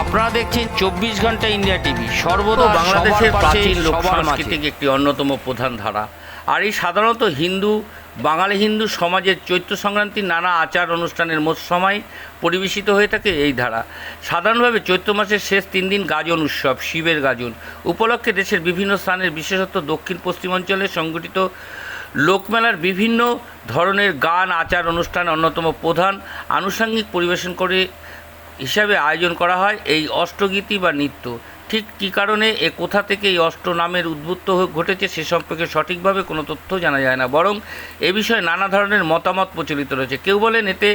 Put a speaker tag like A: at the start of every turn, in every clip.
A: আপনারা দেখছেন চব্বিশ ঘণ্টা ইন্ডিয়া টিভি। সর্বদা
B: বাংলাদেশের প্রাচীন লোক। সংস্কৃতিক একটি অন্যতম প্রধান ধারা। আর এই সাধারণত হিন্দু বাঙালি হিন্দু সমাজের চৈত্র সংক্রান্তির নানা আচার অনুষ্ঠানের মোট সময় পরিবেশিত হয়ে থাকে এই ধারা। সাধারণভাবে চৈত্র মাসের শেষ তিন দিন গাজন উৎসব শিবের গাজন। উপলক্ষে দেশের বিভিন্ন স্থানের বিশেষত দক্ষিণ পশ্চিমাঞ্চলে সংগঠিত লোকমেলার বিভিন্ন ধরনের গান আচার অনুষ্ঠান অন্যতম প্রধান। আনুষঙ্গিক পরিবেশন করে হিসাবে আয়োজন করা হয় এই অষ্টগীতি বা নৃত্য। ঠিক কী কারণে, এ কোথা থেকে এই অষ্ট নামের উদ্বুদ্ধ ঘটেছে সে সম্পর্কে সঠিকভাবে কোনো তথ্য জানা যায় না। বরং এ বিষয়ে নানা ধরনের মতামত প্রচলিত রয়েছে। কেউ বলেন এতে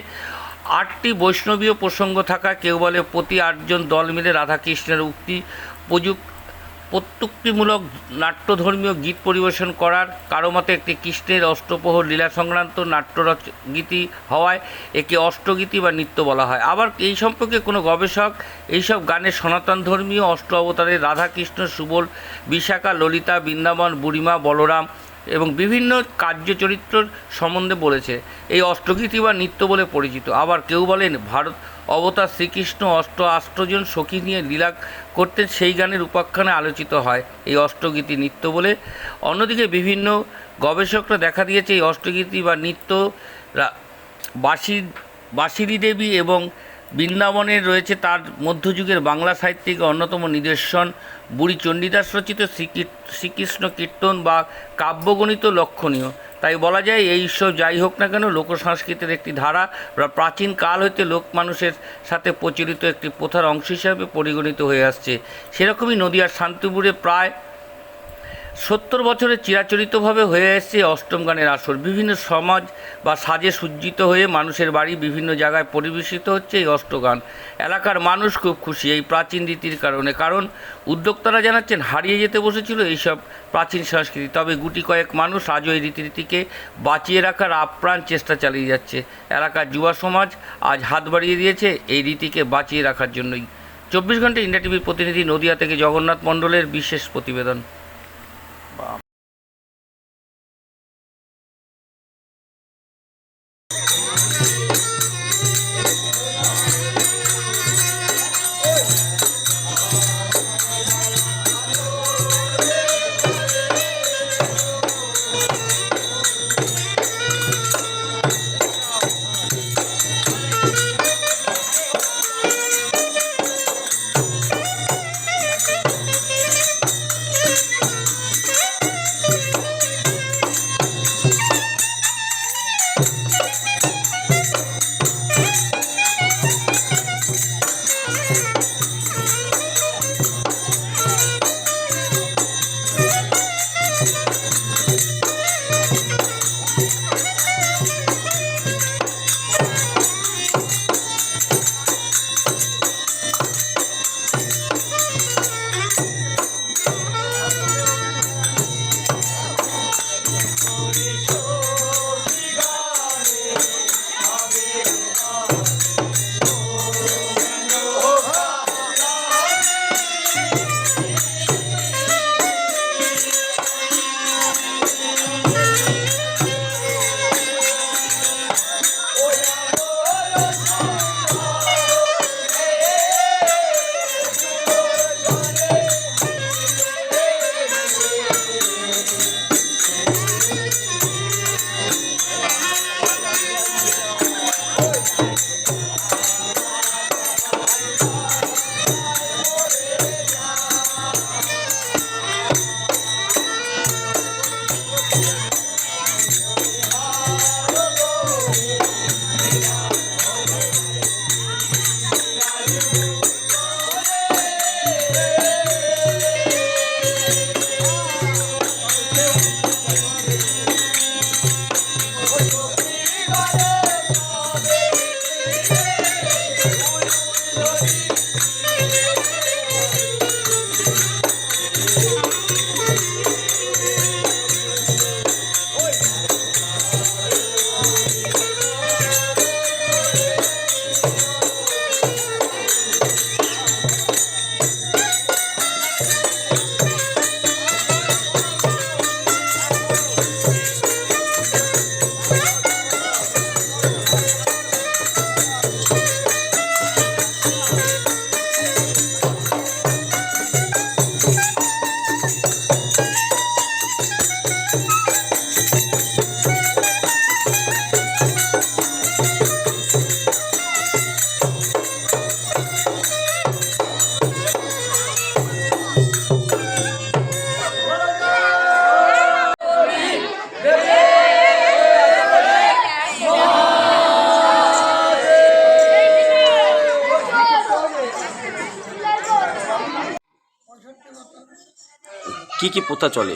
B: আটটি বৈষ্ণবীয় প্রসঙ্গ থাকা, কেউ বলে প্রতি আটজন দল মিলে রাধাকৃষ্ণের উক্তি প্রযুক্ত প্রত্যুক্তিমূলক নাট্যধর্মীয় গীত পরিবেশন করার কারও মতে একটি কৃষ্ণের অষ্টপ্রহর লীলা সংক্রান্ত নাট্যরচ গীতি হওয়ায় একে অষ্টগীতি বা নৃত্য বলা হয়। আবার এই সম্পর্কে কোনো গবেষক এইসব গানের সনাতন ধর্মীয় অষ্ট অবতারে রাধাকৃষ্ণ, সুবল, বিশাখা, ললিতা, বৃন্দাবন, বুড়িমা, বলরাম এবং বিভিন্ন কার্য চরিত্রর সম্বন্ধে বলেছে। এই অষ্টগীতি বা নৃত্য বলে পরিচিত। আবার কেউ বলেন, ভারত অবতার শ্রীকৃষ্ণ অষ্ট আষ্টজন সখী নিয়ে লীলা করতেন, সেই গানের উপাখ্যানে আলোচিত হয় এই অষ্টগীতি নৃত্য বলে। অন্যদিকে বিভিন্ন গবেষকরা দেখা দিয়েছে, এই অষ্টগীতি বা নৃত্য বাসি বাসিরি দেবী এবং বৃন্দাবনের রয়েছে তার মধ্যযুগের বাংলা সাহিত্যিক অন্যতম নিদর্শন বুড়ি চণ্ডীদাস রচিত শ্রীকী- শ্রীকৃষ্ণ কীর্তন বা কাব্যগণিত লক্ষণীয়। তাই বলা যায় এই উৎসব যাই হোক না কেন লোক সংস্কৃতির একটি ধারা বা প্রাচীন কাল হইতে লোক মানুষের সাথে প্রচলিত একটি প্রথার অংশ হিসাবে পরিগণিত হয়ে আসছে। সেরকমই নদীয়ার শান্তিপুরে প্রায় সত্তর বছরে চিরাচরিতভাবে হয়ে এসছে অষ্টম গানের আসর। বিভিন্ন সমাজ বা সাজে সজ্জিত হয়ে মানুষের বাড়ি বিভিন্ন জায়গায় পরিবেশিত হচ্ছে এই অষ্টগান এলাকার মানুষ খুব খুশি এই প্রাচীন রীতির কারণে। কারণ উদ্যোক্তারা জানাচ্ছেন, হারিয়ে যেতে বসেছিল এইসব প্রাচীন সংস্কৃতি। তবে গুটি কয়েক মানুষ আজও এই রীতিনীতিকে বাঁচিয়ে রাখার আপ্রাণ চেষ্টা চালিয়ে যাচ্ছে। এলাকার যুবা সমাজ আজ হাত বাড়িয়ে দিয়েছে এই রীতিকে বাঁচিয়ে রাখার জন্যই। চব্বিশ ঘণ্টা ইন্ডিয়া টিভির প্রতিনিধি নদিয়া থেকে জগন্নাথ মণ্ডলের বিশেষ প্রতিবেদন।
C: thank you.
D: কি কি প্রথা চলে?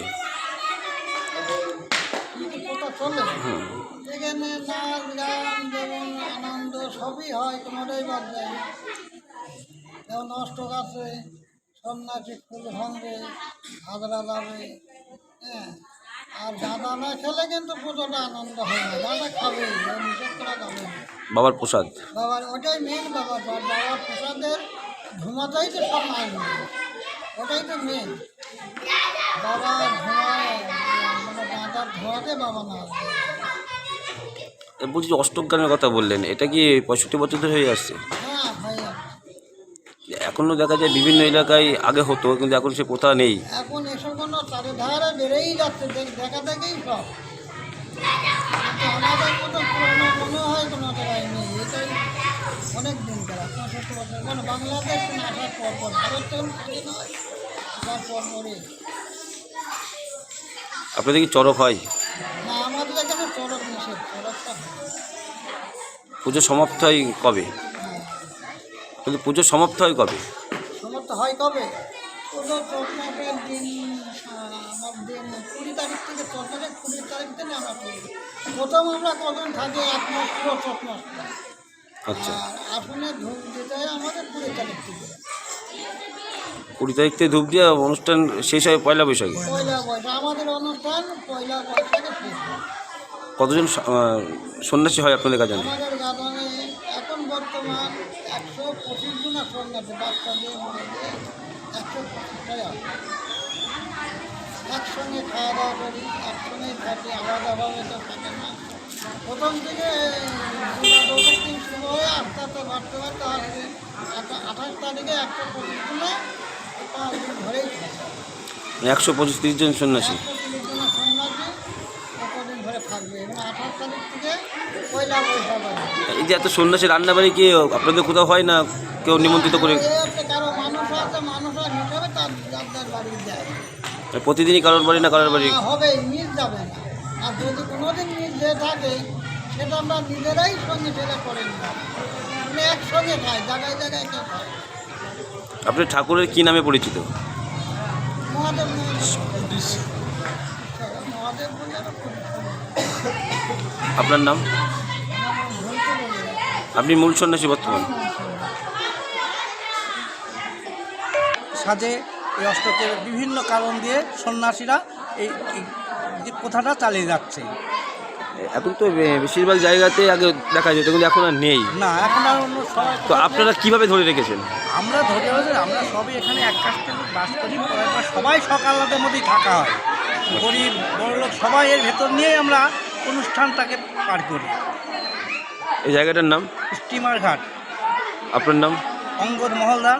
D: এখানে নাচ গান যেমন আনন্দ সবই হয় কোনোটাই বাদ যায় যেমন অষ্টক আছে সন্ন্যাসী ফুল ভাঙবে হাজরা যাবে হ্যাঁ আর গাঁদা না খেলে কিন্তু পুজোটা আনন্দ হয় না খাবে নিষেধ করা যাবে
C: বাবার প্রসাদ।
D: বাবার ওটাই মেন বাবার বাবার প্রসাদের ধুমাটাই তো সব মাইন ওটাই তো মেন বাবা ধোঁয়ায় মানে ধোঁয়াতে বাবা না।
C: বলছি কথা বললেন এটা কি পঁয়ষট্টি বছর ধরে হয়ে আসছে?
D: হ্যাঁ
C: এখনও দেখা যায় বিভিন্ন এলাকায় আগে হতো কিন্তু এখন সে প্রথা নেই।
D: এখন এসব কোনো চারিধারে বেড়েই যাচ্ছে দেখা দেখেই সব। আমাদের মতো পুরোনো হয় কোনো জায়গায় নেই এটাই অনেক দিন করা পঁয়ষট্টি বছর কোনো বাংলাদেশ না আসার পর পর ভারত হয় আসার পর পরে
C: আপনাদের কি চড়ক হয়?
D: না আমাদের এখানে চড়ক নিষেধ চড়কটা
C: পুজো সমাপ্ত হয় কবে? কিন্তু পুজো সমাপ্ত হয় কবে?
D: সমর্থ হয় কবে? পুজো দিন আমার দিন কুড়ি তারিখ থেকে চটমাটের কুড়ি তারিখ থেকে আমরা করি প্রথম আমরা কখন থাকি? এক মাস পুরো
C: আচ্ছা।
D: আর ধূপ দিতে আমাদের কুড়ি তারিখ থেকে।
C: কুড়ি তারিখ থেকে ধূপ দিয়ে অনুষ্ঠান শেষ হয় পয়লা বৈশাখে?
D: পয়লা বৈশাখ আমাদের অনুষ্ঠান পয়লা বৈশাখে
C: কতজন সন্ন্যাসী হয় আপনাদের কাছে
D: আমাদের গাদনে এখন বর্তমান একশো পঁচিশ জনের সঙ্গে বাচ্চা দিয়ে মরে দিয়ে একশো পঁচিশটাই একসঙ্গে খাওয়া দাওয়া করি একসঙ্গেই থাকি আলাদাভাবে তো থাকে না। প্রথম থেকে শুরু হয়ে আস্তে আস্তে বাড়তে বাড়তে আঠাশ তারিখে একশো পঁচিশ জনে ধরেই
C: একশো পঁচিশ তিরিশ জন সন্ন্যাসী? এই যে এত সন্ন্যাসী রান্নাবাড়ি কি আপনাদের কোথাও হয় না কেউ নিমন্ত্রিত করে?
D: বাড়ি
C: প্রতিদিনই কারোর বাড়ি না কারোর বাড়ি?
D: হবে যাবে না। আর যদি কোনোদিন যে থাকে সেটা আমরা নিজেরাই সঙ্গে ফেলে করে নিলাম। মানে একসঙ্গে খাই জায়গায় জায়গায় কেউ খায়
C: আপনার ঠাকুরের কি নামে পরিচিত?
D: মহাদেব মহাদেব।
C: আপনার নাম। আপনি মূল সন্ন্যাসী বর্তমান?
E: সাজে এই অষ্টকের বিভিন্ন কারণ দিয়ে সন্ন্যাসীরা এই যে প্রথাটা চালিয়ে যাচ্ছে।
C: এখন তো বেশিরভাগ জায়গাতে আগে দেখা যেত কিন্তু এখন আর নেই।
E: না এখন আর অন্য সবাই
C: তো আপনারা কীভাবে ধরে রেখেছেন?
E: আমরা ধরে হচ্ছে আমরা সবই এখানে এক কাছতে বাস করি সবাই সকালাদের মধ্যেই থাকা হয়। গরিব বড়লোক সবাই এর ভেতর নিয়েই আমরা অনুষ্ঠানটাকে পার করি।
C: এই জায়গাটার নাম?
E: স্টিমার ঘাট।
C: আপনার নাম?
E: অঙ্গদ মহলদার।